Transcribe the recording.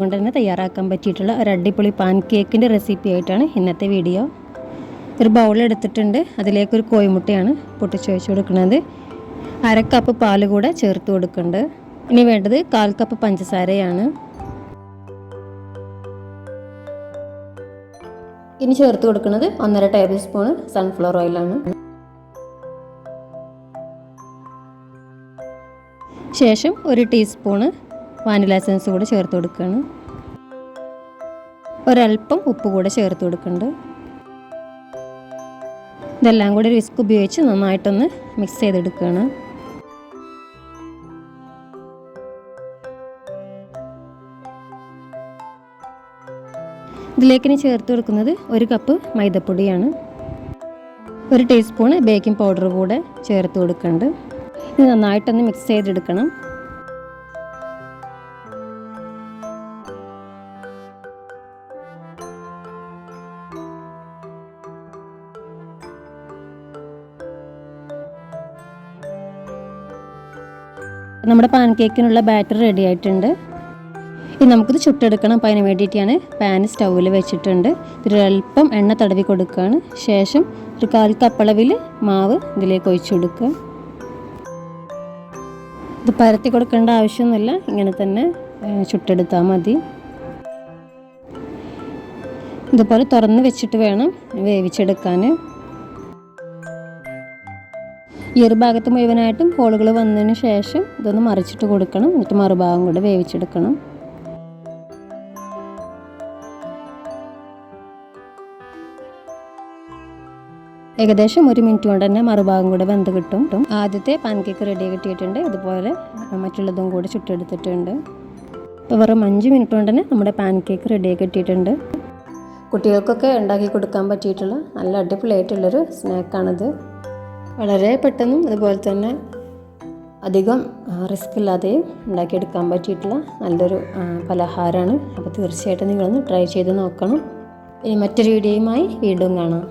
കൊണ്ട് തന്നെ തയ്യാറാക്കാൻ പറ്റിയിട്ടുള്ള ഒരു അടിപൊളി പാൻ കേക്കിന്റെ റെസിപ്പി ആയിട്ടാണ് ഇന്നത്തെ വീഡിയോ. ഒരു ബൗൾ എടുത്തിട്ടുണ്ട്. അതിലേക്കൊരു കോഴിമുട്ടയാണ് പൊട്ടിച്ച് വെച്ച് കൊടുക്കുന്നത്. അര കപ്പ് പാൽ കൂടെ ചേർത്ത് കൊടുക്കുന്നുണ്ട്. ഇനി വേണ്ടത് കാൽ കപ്പ് പഞ്ചസാരയാണ്. ഇനി ചേർത്ത് കൊടുക്കുന്നത് ഒന്നര ടേബിൾ സ്പൂൺ സൺഫ്ലവർ ഓയിലാണ് ശേഷം ഒരു ടീസ്പൂണ് വാനില എസൻസ് കൂടെ ചേർത്ത് കൊടുക്കുകയാണ് ഒരല്പം ഉപ്പ് കൂടെ ചേർത്ത് കൊടുക്കുന്നുണ്ട്. ഇതെല്ലാം കൂടി ഒരു വിസ്ക് ഉപയോഗിച്ച് നന്നായിട്ടൊന്ന് മിക്സ് ചെയ്തെടുക്കുകയാണ്. ഇതിലേക്ക് ഇനി ചേർത്ത് കൊടുക്കുന്നത് ഒരു കപ്പ് മൈദപ്പൊടിയാണ്. ഒരു ടീസ്പൂണ് ബേക്കിംഗ് പൗഡർ കൂടെ ചേർത്ത് കൊടുക്കുന്നുണ്ട്. ഇത് നന്നായിട്ടൊന്ന് മിക്സ് ചെയ്തെടുക്കണം. നമ്മുടെ പാൻ കേക്കിനുള്ള ബാറ്റർ റെഡി ആയിട്ടുണ്ട്. ഇനി നമുക്കിത് ചുട്ടെടുക്കണം. അപ്പം അതിന് വേണ്ടിയിട്ടാണ് പാൻ സ്റ്റൗവിൽ വെച്ചിട്ടുണ്ട്. ഇതിലൊരല്പം എണ്ണ തടവി കൊടുക്കുകയാണ്. ശേഷം ഒരു കാൽ കപ്പളവിൽ മാവ് ഇതിലേക്ക് ഒഴിച്ചു കൊടുക്കുക. ഇത് പരത്തി കൊടുക്കേണ്ട ആവശ്യമൊന്നുമില്ല. ഇങ്ങനെ തന്നെ ചുട്ടെടുത്താൽ മതി. ഇതുപോലെ തുറന്ന് വെച്ചിട്ട് വേണം വേവിച്ചെടുക്കാൻ. ഈ ഒരു ഭാഗത്ത് മുഴുവനായിട്ടും ഹോളുകൾ വന്നതിന് ശേഷം ഇതൊന്ന് മറിച്ചിട്ട് കൊടുക്കണം. എന്നിട്ട് മറുഭാഗം കൂടെ വേവിച്ചെടുക്കണം. ഏകദേശം ഒരു മിനിറ്റ് കൊണ്ട് തന്നെ മറുഭാഗം കൂടെ വെന്ത് കിട്ടും. ആദ്യത്തെ പാൻകേക്ക് റെഡി കിട്ടിയിട്ടുണ്ട്. ഇതുപോലെ മറ്റുള്ളതും കൂടെ ചുട്ടെടുത്തിട്ടുണ്ട്. ഇപ്പോൾ വെറും അഞ്ച് മിനിറ്റ് കൊണ്ട് തന്നെ നമ്മുടെ പാൻകേക്ക് റെഡി കിട്ടിയിട്ടുണ്ട്. കുട്ടികൾക്കൊക്കെ ഉണ്ടാക്കി കൊടുക്കാൻ പറ്റിയിട്ടുള്ള നല്ല അടിപൊളിയായിട്ടുള്ളൊരു സ്നാക്കാണിത്. വളരെ പെട്ടെന്നും അതുപോലെ തന്നെ അധികം റിസ്ക് ഇല്ലാതെയും ഉണ്ടാക്കിയെടുക്കാൻ പറ്റിയിട്ടുള്ള നല്ലൊരു പലഹാരമാണ്. അപ്പോൾ തീർച്ചയായിട്ടും നിങ്ങളൊന്ന് ട്രൈ ചെയ്ത് നോക്കണം. ഇനി മറ്റൊരു വീഡിയോയുമായി വീണ്ടും കാണാം.